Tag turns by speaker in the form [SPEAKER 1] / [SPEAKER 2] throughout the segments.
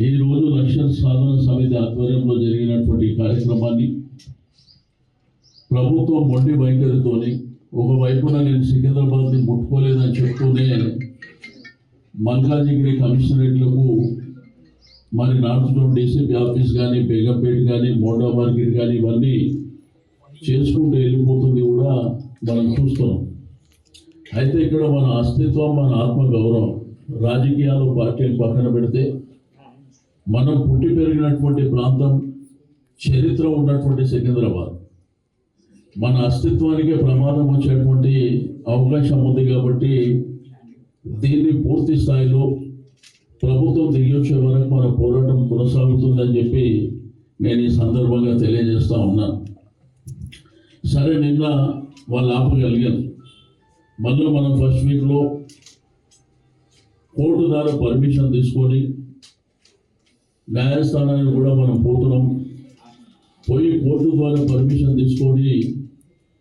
[SPEAKER 1] ఈ రోజు సాధన సమితి ఆధ్వర్యంలో జరిగినటువంటి కార్యక్రమాన్ని ప్రభుత్వం మొండి వైఖరితోని ఒకవైపున నేను సికింద్రాబాద్ని ముట్టుకోలేదని చెప్తూనే మల్కాజిగిరి కమిషనరేట్లకు మరి నార్త్ జోన్ డీసీపీ ఆఫీస్ కానీ బేగంపేట కానీ మోడా మార్కెట్ కానీ ఇవన్నీ చేసుకుంటూ వెళ్ళిపోతుంది కూడా మనం చూస్తున్నాం. అయితే ఇక్కడ మన అస్తిత్వం మన ఆత్మ గౌరవం రాజకీయాలు పార్టీలు పక్కన పెడితే మనం పుట్టి పెరిగినటువంటి ప్రాంతం చరిత్ర ఉన్నటువంటి సికింద్రాబాద్. మన అస్తిత్వానికే ప్రమాదం వచ్చేటువంటి అవకాశం ఉంది కాబట్టి దీన్ని పూర్తి స్థాయిలో ప్రభుత్వం దిగొచ్చే వచ్చే వరకు మన పోరాటం కొనసాగుతుందని చెప్పి నేను ఈ సందర్భంగా తెలియజేస్తూ ఉన్నాను సరే నిన్న వాళ్ళు ఆపగలిగాను మళ్ళీ మనం ఫస్ట్ వీక్లో కోర్టు ద్వారా పర్మిషన్ తీసుకొని న్యాయస్థానానికి కూడా మనం పోతున్నాం. పోయి కోర్టు ద్వారా పర్మిషన్ తీసుకొని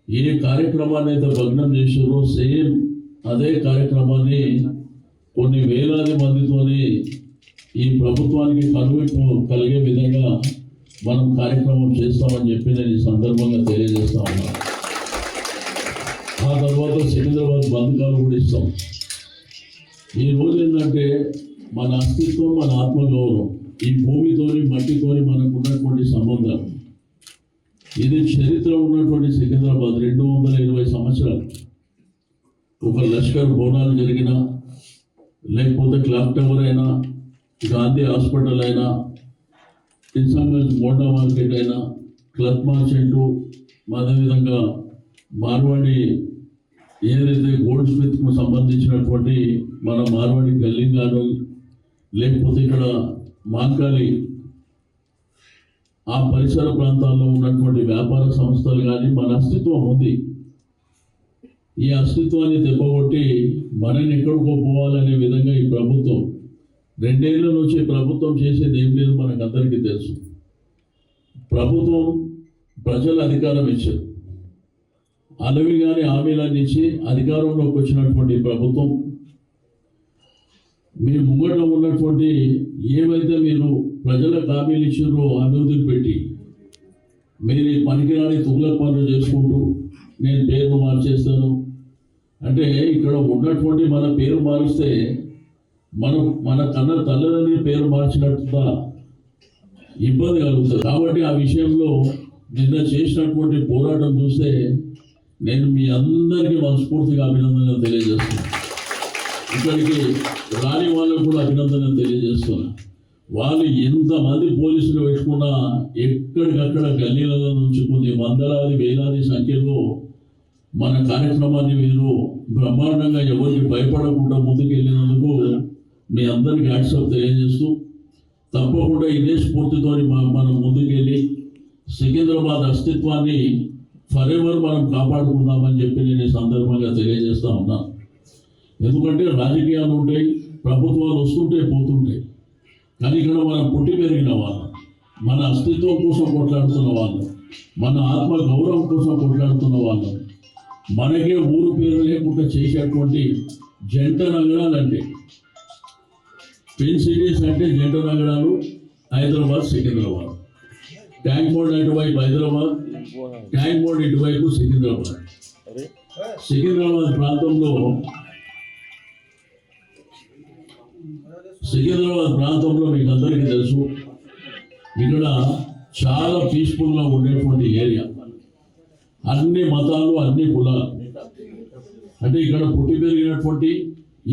[SPEAKER 1] ఏ కార్యక్రమాన్ని అయితే భగ్నం చేసారో సేమ్ అదే కార్యక్రమాన్ని కొన్ని వేలాది మందితోని ఈ ప్రభుత్వానికి కనువిప్పు కలిగే విధంగా మనం కార్యక్రమం చేస్తామని చెప్పి నేను ఈ సందర్భంగా తెలియజేస్తా ఉన్నాను ఆ తర్వాత సికింద్రాబాద్ బంధకాలు కూడా ఇస్తాం. ఈ ఏంటంటే మన అస్తిత్వం మన ఆత్మగౌరవం. ఈ భూమితోని మట్టితోని మనకు ఉన్నటువంటి సంబంధం. ఇది చరిత్ర ఉన్నటువంటి సికింద్రాబాద్ రెండు వందల ఇరవై సంవత్సరాలు. ఒక లష్కర్ బోనాలు జరిగిన లేకపోతే క్లాక్ టవర్ అయినా గాంధీ హాస్పిటల్ అయినా నిజాంగంజ్ మోటా మార్కెట్ అయినా క్లత్ మార్చెంటు అదేవిధంగా మార్వాడి ఏదైతే గోల్డ్ స్మిత్కు సంబంధించినటువంటి మన మార్వాడి గల్లింగ్ గాను లేకపోతే ఇక్కడ మాంకాలి ఆ పరిసర ప్రాంతాల్లో ఉన్నటువంటి వ్యాపార సంస్థలు కానీ మన అస్తిత్వం ఉంది. ఈ అస్తిత్వాన్ని దెబ్బకొట్టి మనని ఎక్కడికో పోవాలనే విధంగా ఈ ప్రభుత్వం రెండేళ్ళ నుంచి ప్రభుత్వం చేసేది ఏం లేదు మనకు అందరికీ తెలుసు. ప్రభుత్వం ప్రజల అధికారం ఇచ్చారు అలవి కానీ హామీలన్నీ ఇచ్చి అధికారంలోకి వచ్చినటువంటి ప్రభుత్వం మీ ముంగట ఉన్నటువంటి ఏవైతే మీరు ప్రజలకు హామీలు ఇచ్చారో అభివృద్ధిని పెట్టి మీరు పనికిరాని తుగుల పనులు చేసుకుంటూ నేను పేరు మార్చేస్తాను. అంటే ఇక్కడ ఉన్నటువంటి మన పేరు మారిస్తే మనం మన కన్న తల్లిదండ్రుల పేరు మార్చినట్టుగా ఇబ్బంది కలుగుతుంది. కాబట్టి ఆ విషయంలో నిన్న చేసినటువంటి పోరాటం చూస్తే నేను మీ అందరికీ మనస్ఫూర్తిగా అభినందనలు తెలియజేస్తున్నాను. ఇక్కడికి రాని వాళ్ళకు కూడా అభినందనలు తెలియజేస్తున్నా. వాళ్ళు ఎంతమంది పోలీసులు పెట్టుకున్నా ఎక్కడికక్కడ గల్లీలలో నుంచి కొన్ని వందలాది వేలాది సంఖ్యలో మన కార్యక్రమాన్ని మీరు బ్రహ్మాండంగా ఎవరికి భయపడకుండా ముందుకెళ్ళినందుకు మీ అందరికీ వాట్సాప్ తెలియజేస్తూ తప్పకుండా ఇదే స్ఫూర్తితో మనం ముందుకెళ్ళి సికింద్రాబాద్ అస్తిత్వాన్ని ఫరెవర్ మనం కాపాడుకుందామని చెప్పి నేను ఈ సందర్భంగా తెలియజేస్తా ఉన్నాను ఎందుకంటే రాజకీయాలు ఉంటాయి ప్రభుత్వాలు వస్తుంటాయి పోతుంటాయి. కానీ ఇక్కడ మనం పుట్టి పెరిగిన వాళ్ళం మన అస్తిత్వం కోసం కొట్లాడుతున్న వాళ్ళం మన ఆత్మ గౌరవం కోసం కొట్లాడుతున్న వాళ్ళం మనకే ఊరు పేరు లేకుండా చేసేటువంటి జంట నగరాలు అంటే ట్విన్ సిటీస్ అంటే జంట నగరాలు హైదరాబాద్ సికింద్రాబాద్. ట్యాంక్ బోర్డ్ అటువైపు హైదరాబాద్ ట్యాంక్ బోర్డ్ ఇటువైపు సికింద్రాబాద్. సికింద్రాబాద్ ప్రాంతంలో సికింద్రాబాద్ ప్రాంతంలో మీకు అందరికీ తెలుసు ఇక్కడ చాలా పీస్ఫుల్గా ఉండేటువంటి ఏరియా అన్ని మతాలు అన్ని కులాలు. అంటే ఇక్కడ పుట్టి పెరిగినటువంటి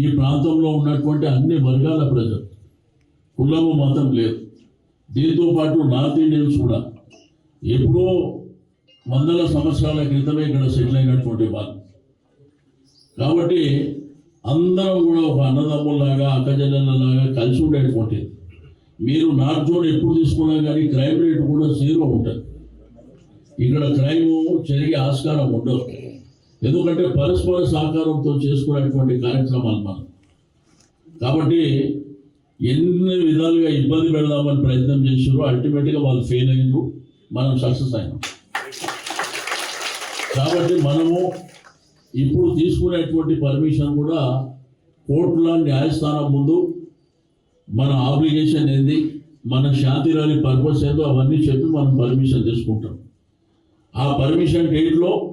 [SPEAKER 1] ఈ ప్రాంతంలో ఉన్నటువంటి అన్ని వర్గాల ప్రజలు. కులము మతం లేదు. దీంతో పాటు నార్త్ ఇండియన్స్ కూడా. ఎప్పుడో వందల సంవత్సరాల క్రితమే ఇక్కడ సెటిల్ అయినటువంటి వాళ్ళు. కాబట్టి అందరం కూడా ఒక అన్నదమ్ముల్లాగా అక్కజల్లలాగా కలిసి ఉండేటువంటి మీరు నార్త్ జోన్ ఎప్పుడు తీసుకున్నా కానీ క్రైమ్ రేట్ కూడా జీరో ఉంటుంది. ఇక్కడ క్రైమ్ జరిగే ఆస్కారం ఉండదు. ఎందుకంటే పరస్పర సహకారంతో చేసుకునేటువంటి కార్యక్రమాలు మనం. కాబట్టి ఎన్ని విధాలుగా ఇబ్బంది పెడదామని ప్రయత్నం చేసారు అల్టిమేట్గా వాళ్ళు ఫెయిల్ అయ్యారు మనం సక్సెస్ అయినాం. కాబట్టి మనము ఇప్పుడు తీసుకునేటువంటి పర్మిషన్ కూడా కోర్టుల న్యాయస్థానం ముందు మన ఆబ్లిగేషన్ ఏంది? మన శాంతి రాని పర్పస్ ఏందో అవన్నీ చెప్పి మనం పర్మిషన్ తీసుకుంటాం. ఆ పర్మిషన్ డేట్లో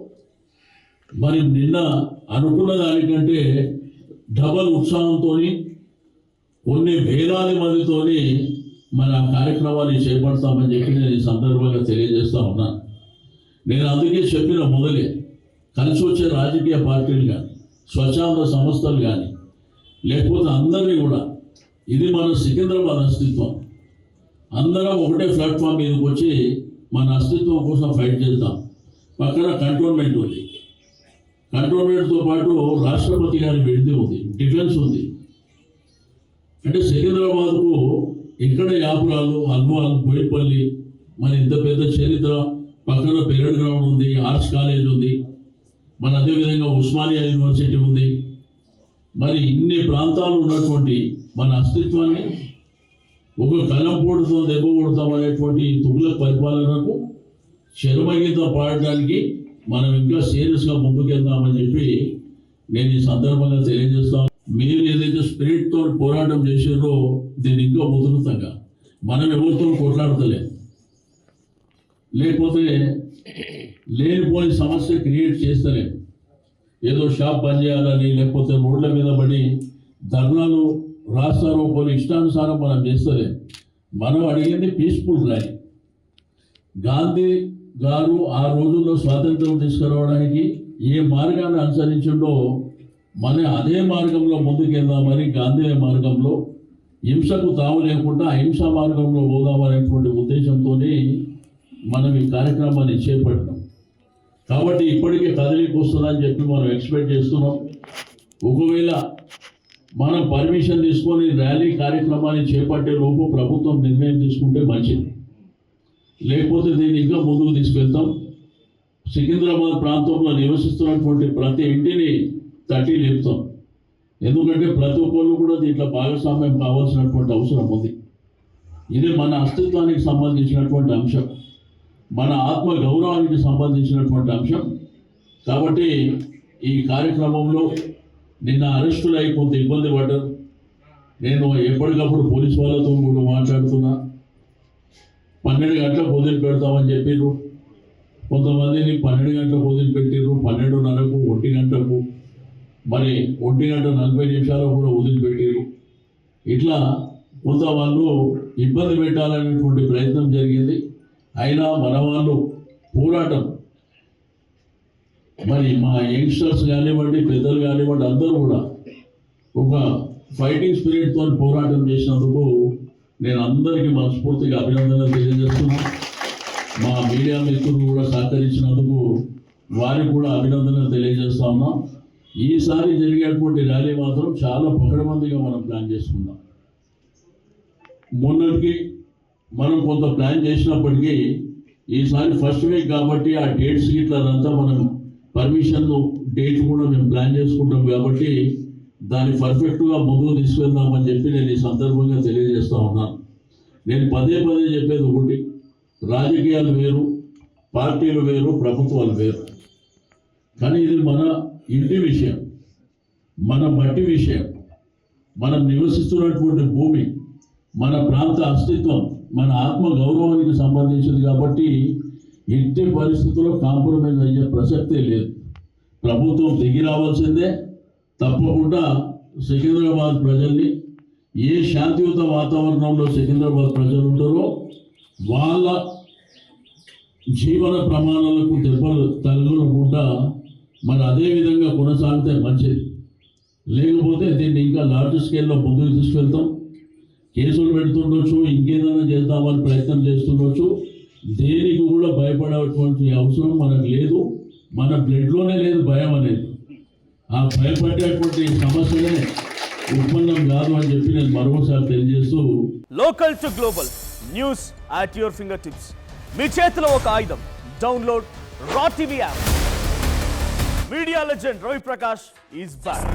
[SPEAKER 1] మరి నిన్న అనుకున్న దానికంటే డబల్ ఉత్సాహంతో కొన్ని వేలాది మందితోని మన ఆ కార్యక్రమాన్ని చేపడతామని చెప్పి నేను ఈ సందర్భంగా తెలియజేస్తా ఉన్నాను. నేను అందుకే చెప్పిన మొదలే. కలిసి వచ్చే రాజకీయ పార్టీలు కానీ స్వచ్ఛంద సంస్థలు కానీ లేకపోతే అందరినీ కూడా ఇది మన సికింద్రాబాద్ అస్తిత్వం. అందరం ఒకటే ప్లాట్ఫామ్ మీదకి వచ్చి మన అస్తిత్వం కోసం ఫైట్ చేద్దాం. పక్కన కంటోన్మెంట్ ఉంది. కంటోన్మెంట్తో పాటు రాష్ట్రపతి గారి విడిది ఉంది డిఫెన్స్ ఉంది. అంటే సికింద్రాబాద్కు ఇక్కడ యాపురాలు అల్వాల్ బోయిపల్లి మరి ఇంత పెద్ద చరిత్ర పక్కన పెరడ్ గ్రౌండ్ ఉంది ఆర్ట్స్ కాలేజ్ ఉంది. మన అదేవిధంగా ఉస్మానియా యూనివర్సిటీ ఉంది. మరి ఇన్ని ప్రాంతాలు ఉన్నటువంటి మన అస్తిత్వాన్ని ఒక కలంపోటుతో దెబ్బ కొడతాం అనేటువంటి తుగుల పరిపాలనకు శరమగీత పాడడానికి మనం ఇంకా సీరియస్గా ముందుకెళ్దామని చెప్పి నేను ఈ సందర్భంగా తెలియజేస్తాను మీరు ఏదైతే స్పిరిట్తో పోరాటం చేసారో దీన్ని ఇంకా ఉధృతంగా. మనం ఎవరితో కొట్లాడతలేదు. లేకపోతే లేనిపోని సమస్య క్రియేట్ చేస్తలేం. ఏదో షాప్ బంద్ చేయాలని లేకపోతే రోడ్ల మీద పడి ధర్నాలు రాస్తారో కొన్ని ఇష్టానుసారం మనం చేస్తలేం. మనం అడిగింది పీస్ఫుల్ ర్యాలీ గాంధీ గారు ఆ రోజుల్లో స్వాతంత్రం తీసుకురావడానికి ఏ మార్గాన్ని అనుసరించిండో మన అదే మార్గంలో ముందుకెళ్దామని గాంధీ మార్గంలో హింసకు తావు లేకుండా అహింసా మార్గంలో పోదామనేటువంటి ఉద్దేశంతోనే మనం ఈ కార్యక్రమాన్ని చేపట్టాం. కాబట్టి ఇప్పటికే కదలికి వస్తుందని చెప్పి మనం ఎక్స్పెక్ట్ చేస్తున్నాం. ఒకవేళ మనం పర్మిషన్ తీసుకొని ర్యాలీ కార్యక్రమాన్ని చేపట్టే లోపు ప్రభుత్వం నిర్ణయం తీసుకుంటే మంచిది. లేకపోతే దీన్ని ఇంకా ముందుకు తీసుకెళ్తాం. సికింద్రాబాద్ ప్రాంతంలో నివసిస్తున్నటువంటి ప్రతి ఇంటిని తట్టి లేపుతాం. ఎందుకంటే ప్రతి ఒక్కళ్ళు కూడా దీంట్లో భాగస్వామ్యం కావాల్సినటువంటి అవసరం ఉంది. ఇది మన అస్తిత్వానికి సంబంధించినటువంటి అంశం. మన ఆత్మ గౌరవానికి సంబంధించినటువంటి అంశం. కాబట్టి ఈ కార్యక్రమంలో నిన్న అరెస్టులై అయి కొంత ఇబ్బంది పడ్డారు. నేను ఎప్పటికప్పుడు పోలీస్ వాళ్ళతో కూడా మాట్లాడుతున్నా. పన్నెండు గంటలకు వదిలి పెడతామని చెప్పిర్రు. కొంతమందిని పన్నెండు గంటలకు వదిలి పెట్టారు పన్నెండున్నరకు ఒంటి గంటకు. మరి ఒంటి గంట నలభై నిమిషాలకు కూడా వదిలిపెట్టిర్రు ఇట్లా కొంత వాళ్ళు ఇబ్బంది పెట్టాలనేటువంటి ప్రయత్నం జరిగింది. అయినా మన వాళ్ళు పోరాటం. మరి మా యంగ్స్టర్స్ కానివ్వండి పెద్దలు కానివ్వండి అందరూ కూడా ఒక ఫైటింగ్ స్పిరిట్తో పోరాటం చేసినందుకు నేను అందరికీ మనస్ఫూర్తిగా అభినందనలు తెలియజేస్తున్నాను మా మీడియా మిత్రులు కూడా సహకరించినందుకు వారికి కూడా అభినందనలు తెలియజేస్తా ఉన్నాం. ఈసారి జరిగేటువంటి ర్యాలీ మాత్రం చాలా పకడబందిగా మనం ప్లాన్ చేసుకున్నాం. మొన్నటికి మనం కొంత ప్లాన్ చేసినప్పటికీ ఈసారి ఫస్ట్ వీక్ కాబట్టి ఆ డేట్స్ ఇట్లా మనం పర్మిషన్ డేట్ కూడా మేము ప్లాన్ చేసుకుంటాం కాబట్టి దాన్ని పర్ఫెక్ట్గా ముందుకు తీసుకెళ్దామని చెప్పి నేను ఈ సందర్భంగా తెలియజేస్తా ఉన్నాను నేను పదే పదే చెప్పేది ఒకటి రాజకీయాలు వేరు పార్టీలు వేరు ప్రభుత్వాలు వేరు. కానీ ఇది మన ఇంటి విషయం మన మట్టి విషయం. మనం నివసిస్తున్నటువంటి భూమి మన ప్రాంత అస్తిత్వం మన ఆత్మ గౌరవానికి సంబంధించింది కాబట్టి ఎట్టి పరిస్థితుల్లో కాంప్రమైజ్ అయ్యే ప్రసక్తే లేదు. ప్రభుత్వం దిగి రావాల్సిందే. తప్పకుండా సికింద్రాబాద్ ప్రజల్ని ఏ శాంతియుత వాతావరణంలో సికింద్రాబాద్ ప్రజలు ఉంటారో వాళ్ళ జీవన ప్రమాణాలకు దెబ్బలు తగలకుండా మరి అదే విధంగా కొనసాగితే మంచిది. లేకపోతే దీన్ని ఇంకా లార్జ్ స్కేల్లో ముందుకు తీసుకెళ్తాం. కేసులు పెడుతుండొచ్చు ఇంకేదైనా చేద్దామని ప్రయత్నం చేస్తుండొచ్చు. దేనికి కూడా భయపడేటువంటి అవసరం మనకు లేదు. మన బ్లడ్లోనే లేదు భయం అనేది. ఆ భయపడేటువంటి సమస్యనే ఉత్పన్నం కాదు అని చెప్పి నేను మరోసారి తెలియజేస్తూ
[SPEAKER 2] local to global news at your fingertips మీ చేతిలో ఒక ఆయుధం. Download Raa TV app media legend Ravi Prakash is back